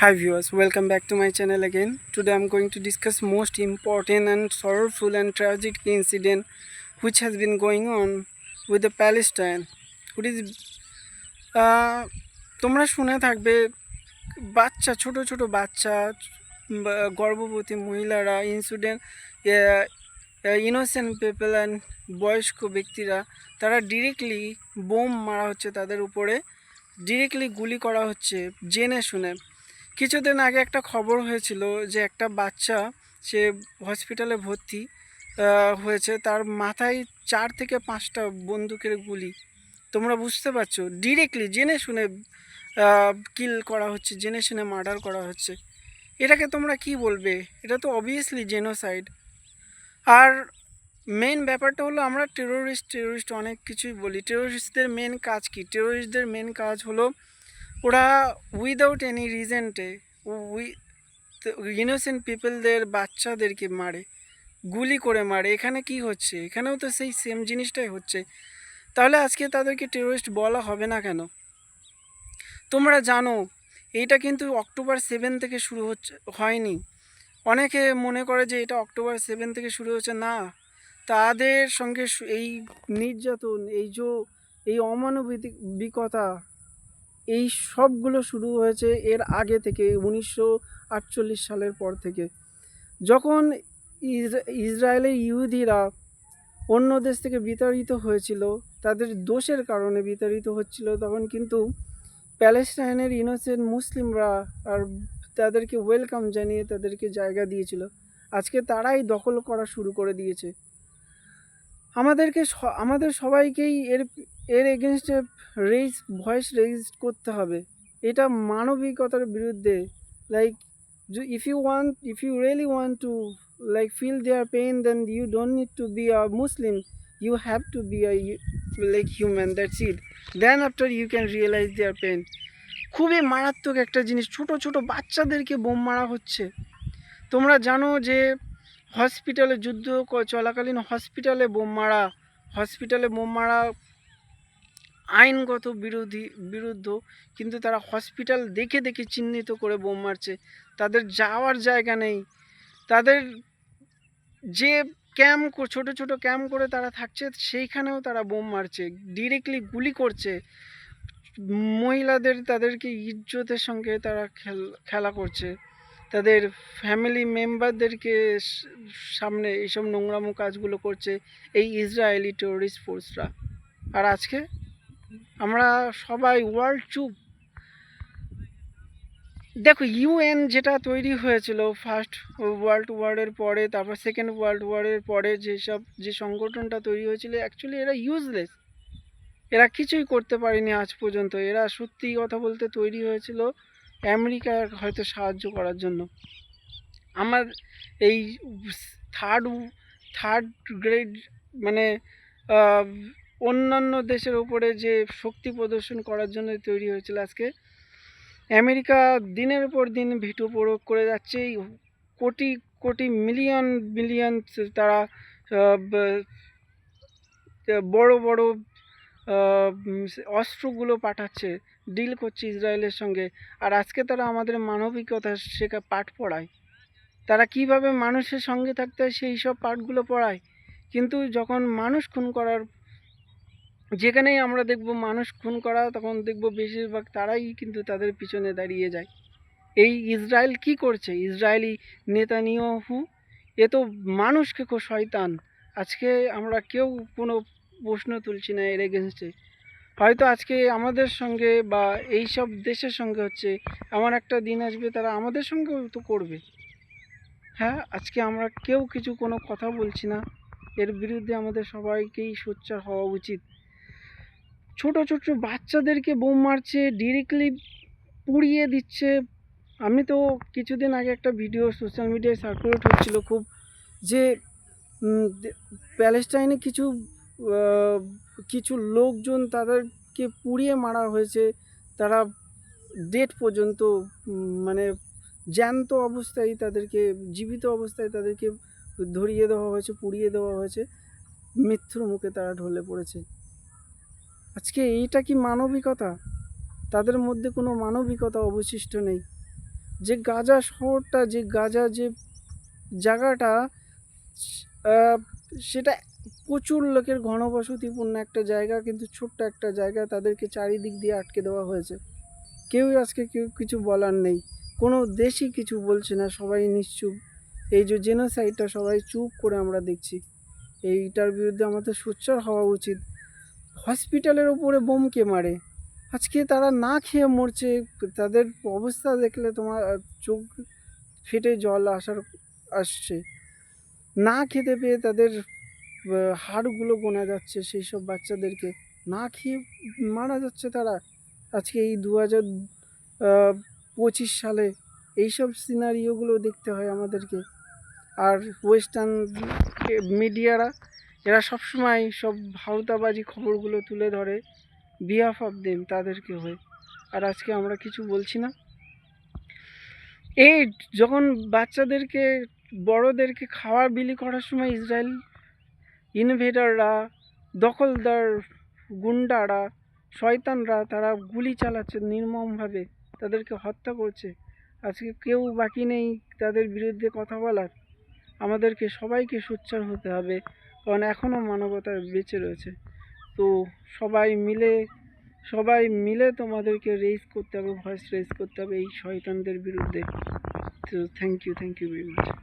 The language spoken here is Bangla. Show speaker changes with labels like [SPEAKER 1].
[SPEAKER 1] Hi viewers, welcome back to my channel again. Today I'm going to discuss most important and sorrowful and tragic incident which has been going on with the Palestine. It is uh, তোমরা শুনে থাকবে বাচ্চা ছোট ছোট বাচ্চা গর্ভবতী মহিলারা ইনসিডেন্ট ইনোসেন্ট পিপল অ্যান্ড বয়স্ক ব্যক্তিরা তারা ডিরেক্টলি বোম মারা হচ্ছে তাদের উপরে ডিরেক্টলি গুলি করা হচ্ছে জেনে শুনে কিছুদিন আগে একটা খবর হয়েছিল যে একটা বাচ্চা সে হসপিটালে ভর্তি হয়েছে। তার মাথায় চার থেকে পাঁচটা বন্দুকের গুলি। তোমরা বুঝতে পারছ? ডিরেক্টলি জেনে শুনে কিল করা হচ্ছে, জেনে শুনে মার্ডার করা হচ্ছে। এটাকে তোমরা কি বলবে? এটা তো অবভিয়াসলি জেনোসাইড আর মেন ব্যাপারটা হলো, আমরা টেরোরিস্ট টেরোরিস্ট অনেক কিছুই বলি। টেরোরিস্টদের মেন কাজ কি? টেরোরিস্টদের মেন কাজ হলো ওরা উইদাউট এনি রিজেন্টে উই ইনোসেন্ট পিপলদের বাচ্চাদেরকে মারে, গুলি করে মারে। এখানে কি হচ্ছে? এখানেও তো সেই সেম জিনিসটাই হচ্ছে। তাহলে আজকে তাদেরকে টেরোরিস্ট বলা হবে না কেন? তোমরা জানো, এইটা কিন্তু অক্টোবর সেভেন থেকে শুরু হচ্ছে, হয়নি। অনেকে মনে করে যে এটা অক্টোবর সেভেন থেকে শুরু হচ্ছে। না, তাদের সঙ্গে এই নির্যাতন, এই যে এই অমানবিকতা এই সবগুলো শুরু হয়েছে এর আগে থেকে, উনিশশো আটচল্লিশ সালের পর থেকে। যখন ইস- ইসরায়েলের ইহুদিরা অন্য দেশ থেকে বিতাড়িত হয়েছিল, তাদের দোষের কারণে বিতাড়িত হচ্ছিল, তখন কিন্তু প্যালেস্টাইনের ইনোসেন্ট মুসলিমরা আর তাদেরকে ওয়েলকাম জানিয়ে তাদেরকে জায়গা দিয়েছিল। আজকে তারাই দখল করা শুরু করে দিয়েছে। আমাদেরকে আমাদের সবাইকেই এর এর এগেনস্টে রেজ ভয়েস রেজ করতে হবে। এটা মানবিকতার বিরুদ্ধে। Like if you want if you really want to like feel their pain then you don't need to be a Muslim you have to be a like human that's it then after you can realize their pain খুবই মারাত্মক একটা জিনিস। ছোট ছোট বাচ্চাদেরকে বোম মারা হচ্ছে। তোমরা জানো যে হসপিটালে যুদ্ধ চলাকালীন হসপিটালে বোম মারা, হসপিটালে বোম মারা আইনগত বিরোধী, বিরুদ্ধ, কিন্তু তারা হসপিটাল দেখে দেখে চিহ্নিত করে বোম মারছে। তাদের যাওয়ার জায়গা নেই। তাদের যে ক্যাম্প ছোট ছোট ক্যাম্প করে তারা থাকছে, সেইখানেও তারা বোম মারছে, ডিরেক্টলি গুলি করছে। মহিলাদের, তাদেরকে ইজ্জতের সঙ্গে তারা খেলা করছে। তাদের ফ্যামিলি মেম্বারদেরকে সামনে এইসব নোংরামো কাজগুলো করছে এই ইসরায়েলি টেরোরিস্ট ফোর্সরা আর আজকে আমরা সবাই ওয়ার্ল্ড চুপ। দেখো ইউএন যেটা তৈরি হয়েছিল ফার্স্ট ওয়ার্ল্ড ওয়ারের পরে, তারপর সেকেন্ড ওয়ার্ল্ড ওয়ারের পরে যেসব, যে সংগঠনটা তৈরি হয়েছিল অ্যাকচুয়ালি এরা ইউজলেস এরা কিছুই করতে পারেনি আজ পর্যন্ত। এরা সত্যি কথা বলতে তৈরি হয়েছিল আমেরিকার হয়তো সাহায্য করার জন্য। আমার এই থার্ড থার্ড গ্রেড মানে অন্যান্য দেশের উপরে যে শক্তি প্রদর্শন করার জন্য তৈরি হয়েছিল আজকে, আমেরিকা দিনের পর দিন ভিটো প্রয়োগ করে যাচ্ছে। কোটি কোটি মিলিয়ন মিলিয়ন তারা বড় বড় অস্ত্রগুলো পাঠাচ্ছে ডিল করছে ইসরায়েলের সঙ্গে। আর আজকে তারা আমাদের মানবিকতা শেখা পাঠ পড়ায়। তারা কীভাবে মানুষের সঙ্গে থাকতে হয় সেই সব পাঠগুলো পড়ায়। কিন্তু যখন মানুষ খুন করার, যেখানেই আমরা দেখব মানুষ খুন করা, তখন দেখব বেশিরভাগ তারাই কিন্তু তাদের পিছনে দাঁড়িয়ে যায়। এই ইসরায়েল কি করছে? ইসরায়েলি নেতানিয়াহু, এ তো মানুষকে খুব শয়তান। আজকে আমরা কেউ কোনো প্রশ্ন তুলছি না, এর এগেনস্টে হয়তো আজকে আমাদের সঙ্গে বা এই সব দেশের সঙ্গে হচ্ছে এমন একটা দিন আসবে, তারা আমাদের সঙ্গেও তো করবে। হ্যাঁ আজকে আমরা কেউ কিছু কোনো কথা বলছি না, এর বিরুদ্ধে আমাদের সবাইকেই সোচ্চার হওয়া উচিত। ছোট ছোট বাচ্চাদেরকে বোম মারছে ডিরেক্টলি পুড়িয়ে দিচ্ছে। আমি তো কিছুদিন আগে একটা ভিডিও সোশ্যাল মিডিয়ায় সার্কুলেট হচ্ছিল খুব, যে প্যালেস্টাইনে কিছু কিছু লোকজন তাদেরকে পুড়িয়ে মারা হয়েছে। তারা ডেট পর্যন্ত মানে জ্যান্ত অবস্থায় তাদেরকে, জীবিত অবস্থায় তাদেরকে ধরিয়ে দেওয়া হয়েছে, পুড়িয়ে দেওয়া হয়েছে। মৃত্যুর মুখে তারা ঢলে পড়েছে। আজকে এইটা কি মানবিকতা? তাদের মধ্যে কোনো মানবিকতা অবশিষ্ট নেই। যে গাজা শহরটা, যে গাজা যে জায়গাটা সেটা প্রচুর লোকের ঘনবসতিপূর্ণ একটা জায়গা, কিন্তু ছোট্ট একটা জায়গা তাদেরকে চারিদিক দিয়ে আটকে দেওয়া হয়েছে। কেউই আজকে কেউ কিছু বলার নেই। কোনো দেশই কিছু বলছে না, সবাই নিশ্চুপ। এই যে জেনোসাইডটা সবাই চুপ করে আমরা দেখছি। এইটার বিরুদ্ধে আমাদের সোচ্চার হওয়া উচিত। হসপিটালের ওপরে বোম কে মারে? আজকে তারা না খেয়ে মরছে, তাদের অবস্থা দেখলে তোমার চোখ ফেটে জল আসার, আসছে। না খেতে পেয়ে তাদের হাড়গুলো গোনা যাচ্ছে সেই সব বাচ্চাদেরকে না খেয়ে মারা যাচ্ছে তারা। আজকে এই দু হাজার পঁচিশ সালে এইসব সিনারিওগুলো দেখতে হয় আমাদেরকে। আর ওয়েস্টার্ন মিডিয়ারা এরা সবসময় সব ভাওতাবাজি খবরগুলো তুলে ধরে বিহাফ অফ দেম তাদেরকে হয়ে। আর আজকে আমরা কিছু বলছি না। এই যখন বাচ্চাদেরকে, বড়দেরকে খাওয়ার বিলি করার সময় ইসরায়েল ইনভেডাররা দখলদার গুন্ডারা, শয়তানরা তারা গুলি চালাচ্ছে নির্মমভাবে, তাদেরকে হত্যা করছে। আজকে কেউ বাকি নেই তাদের বিরুদ্ধে কথা বলার। আমাদেরকে সবাইকে সোচ্চার হতে হবে, কারণ এখনও মানবতা বেঁচে রয়েছে। তো সবাই মিলে সবাই মিলে তোমাদেরকে রেজ করতে হবে ভয়েস রেজ করতে হবে এই শয়তানদের বিরুদ্ধে। তো thank you thank you very much